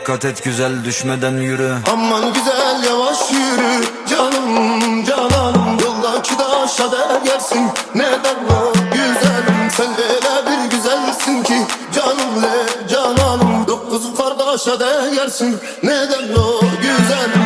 Dikkat et güzel düşmeden yürü. Aman güzel yavaş yürü. Canım cananım Yoldaki taşa değersin neden o güzelim Sen öyle bir güzelsin ki. Canım le cananım Dokuz kardeşe değersin neden o güzelim